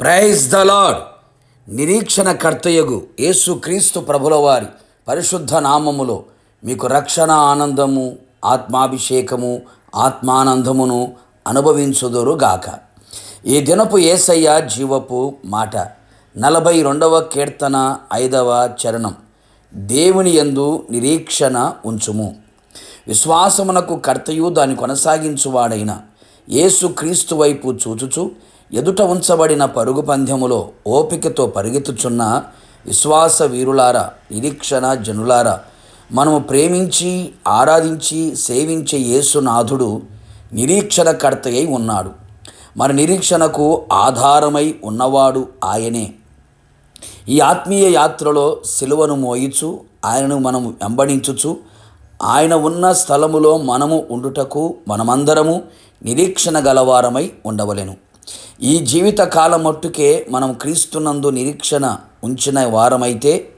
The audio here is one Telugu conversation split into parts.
ప్రైజ్ ద లాడ్ నిరీక్షణ కర్తయగు యేసు క్రీస్తు ప్రభుల వారి పరిశుద్ధ నామములో మీకు రక్షణ ఆనందము ఆత్మాభిషేకము ఆత్మానందమును అనుభవించుదురుగాక. ఈ దినపు ఏసయ్య జీవపు మాట. నలభై రెండవ కీర్తన ఐదవ చరణం. దేవుని యందు నిరీక్షణ ఉంచుము. విశ్వాసమునకు కర్తయు దాన్ని కొనసాగించువాడైన యేసు క్రీస్తు వైపు చూచుచు ఎదుట ఉంచబడిన పరుగు పందెములో ఓపికతో పరిగెత్తుచున్న విశ్వాస వీరులారా నిరీక్షణ జనులారా మనము ప్రేమించి ఆరాధించి సేవించే యేసునాథుడు నిరీక్షణకర్త అయి ఉన్నాడు. మన నిరీక్షణకు ఆధారమై ఉన్నవాడు ఆయనే. ఈ ఆత్మీయ యాత్రలో సిలువను మోయిచు ఆయనను మనం వెంబడించుచు ఆయన ఉన్న స్థలములో మనము ఉండుటకు మనమందరము నిరీక్షణ గలవారమై ఉండవలెను. ఈ జీవిత కాలం మట్టుకే మనం క్రీస్తునందు నిరీక్షణ ఉంచిన వారమైతే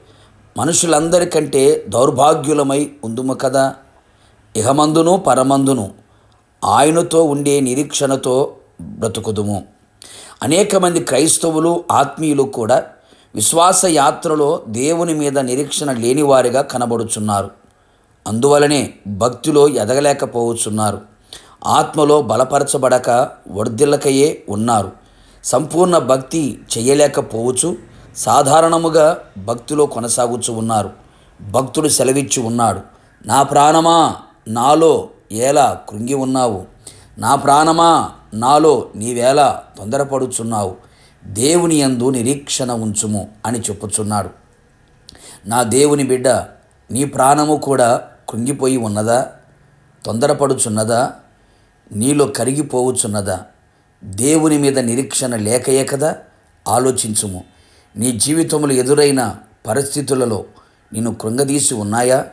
మనుషులందరికంటే దౌర్భాగ్యులమై ఉందుము కదా. ఇహమందును పరమందును ఆయనతో ఉండే నిరీక్షణతో బ్రతుకుదుము. అనేక మంది క్రైస్తవులు ఆత్మీయులు కూడా విశ్వాస యాత్రలో దేవుని మీద నిరీక్షణ లేనివారిగా కనబడుచున్నారు. అందువలనే భక్తిలో ఎదగలేకపోవచ్చున్నారు ఆత్మలో బలపరచబడక వర్ధిల్లకయే ఉన్నారు. సంపూర్ణ భక్తి చేయలేకపోవచ్చు. సాధారణముగా భక్తిలో కొనసాగుచు ఉన్నారు. భక్తుడు సెలవిచ్చి ఉన్నాడు. నా ప్రాణమా నాలో ఎలా కృంగి ఉన్నావు. నా ప్రాణమా నాలో నీవేలా తొందరపడుచున్నావు. దేవుని యందు నిరీక్షణ ఉంచుము అని చెప్పుచున్నాడు. నా దేవుని బిడ్డ నీ ప్రాణము కూడా కృంగిపోయి ఉన్నదా? తొందరపడుచున్నదా? నీలో కరిగిపోవచ్చున్నదా దేవుని మీద నిరీక్షణ లేకయే కదా? ఆలోచించుము. నీ జీవితంలో ఎదురైన పరిస్థితులలో నిన్ను కృంగదీసి ఉన్నాయా?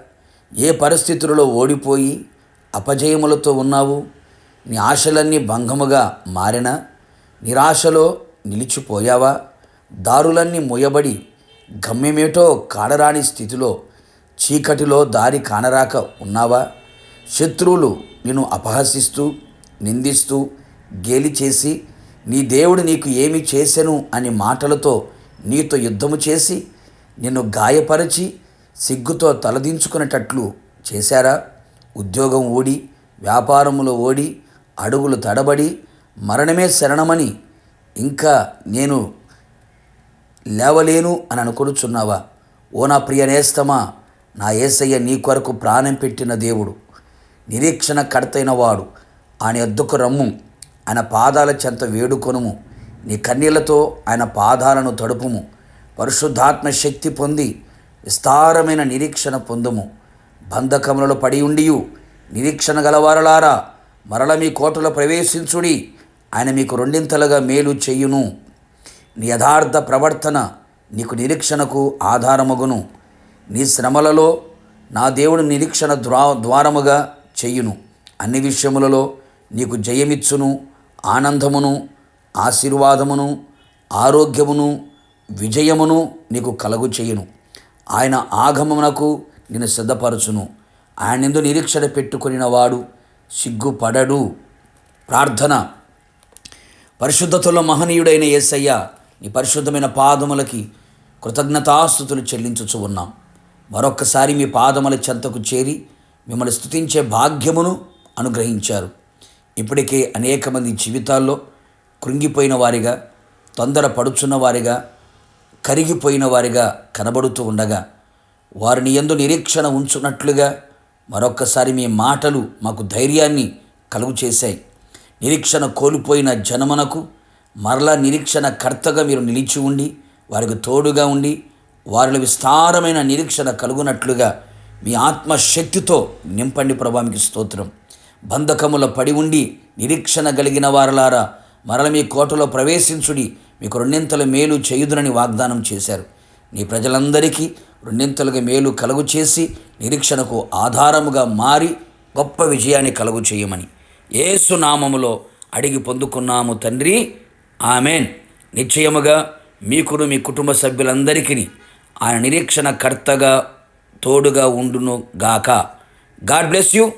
ఏ పరిస్థితులలో ఓడిపోయి అపజయములతో ఉన్నావు? నీ ఆశలన్నీ భంగముగా మారినా? నిరాశలో నిలిచిపోయావా? దారులన్నీ మూయబడి గమ్యమేటో కాడరాని స్థితిలో చీకటిలో దారి కానరాక ఉన్నావా? శత్రువులు నిన్ను అపహసిస్తూ నిందిస్తూ గేలి చేసి నీ దేవుడు నీకు ఏమి చేసెను అని మాటలతో నీతో యుద్ధము చేసి నిన్ను గాయపరిచి సిగ్గుతో తలదించుకునేటట్లు చేశారా? ఉద్యోగం ఓడి వ్యాపారములో ఓడి అడుగులు తడబడి మరణమే శరణమని ఇంకా నేను లేవలేను అని అనుకొనుచున్నావా? ఓ నా ప్రియ నేస్తమా నా ఏసయ్య నీ కొరకు ప్రాణం పెట్టిన దేవుడు. నిరీక్షణ కడతైన వాడు ఆయన ఎద్దుకు రమ్ము. ఆయన పాదాల చెంత వేడుకొనుము. నీ కన్నీళ్ళతో ఆయన పాదాలను తడుపుము. పరిశుద్ధాత్మ శక్తి పొంది విస్తారమైన నిరీక్షణ పొందుము. బంధకములలో పడి ఉండియు నిరీక్షణ గలవారలారా మరల మీ కోటలో ప్రవేశించుడి ఆయన మీకు రెండింతలుగా మేలు చెయ్యును నీ యథార్థ ప్రవర్తన నీకు నిరీక్షణకు ఆధారమగును. నీ శ్రమలలో నా దేవుడు నిరీక్షణ ద్వా ద్వారముగా చెయ్యును అన్ని విషయములలో నీకు జయమిచ్చును. ఆనందమును ఆశీర్వాదమును ఆరోగ్యమును విజయమును నీకు కలుగు చేయును. ఆయన ఆగమమునకు నిన్ను సిద్ధపరచును. ఆయన ఎందు నిరీక్షణ పెట్టుకునిన వాడు సిగ్గుపడడు. ప్రార్థన. పరిశుద్ధతలో మహనీయుడైన యేసయ్య నీ పరిశుద్ధమైన పాదములకి కృతజ్ఞతాస్థుతులు చెల్లించుచు ఉన్నాం. మరొక్కసారి మీ పాదముల చెంతకు చేరి మిమ్మల్ని స్థుతించే భాగ్యమును అనుగ్రహించారు. ఇప్పటికే అనేక మంది జీవితాల్లో కృంగిపోయిన వారిగా తొందర పడుచున్న వారిగా కరిగిపోయిన వారిగా కనబడుతూ ఉండగా వారిని ఎందు నిరీక్షణ ఉంచున్నట్లుగా మరొక్కసారి మీ మాటలు మాకు ధైర్యాన్ని కలుగు చేశాయి. నిరీక్షణ కోల్పోయిన జనమునకు మరలా నిరీక్షణ కర్తగా మీరు నిలిచి ఉండి వారికి తోడుగా ఉండి వారిలో విస్తారమైన నిరీక్షణ కలుగునట్లుగా మీ ఆత్మశక్తితో నింపండి ప్రభానికి స్తోత్రం. బంధకముల పడి ఉండి నిరీక్షణ కలిగిన వారలారా మరల మీ కోటలో ప్రవేశించుడి మీకు రెండింతల మేలు చేయుదునని వాగ్దానం చేశారు. నీ ప్రజలందరికీ రెండింతలుగా మేలు కలుగు చేసి నిరీక్షణకు ఆధారముగా మారి గొప్ప విజయాన్ని కలుగు చేయమని ఏసునామములో అడిగి పొందుకున్నాము తండ్రి. ఆమెన్. నిశ్చయముగా మీకును మీ కుటుంబ సభ్యులందరికీ ఆయన నిరీక్షణ కర్తగా తోడుగా ఉండును గాక. God bless you.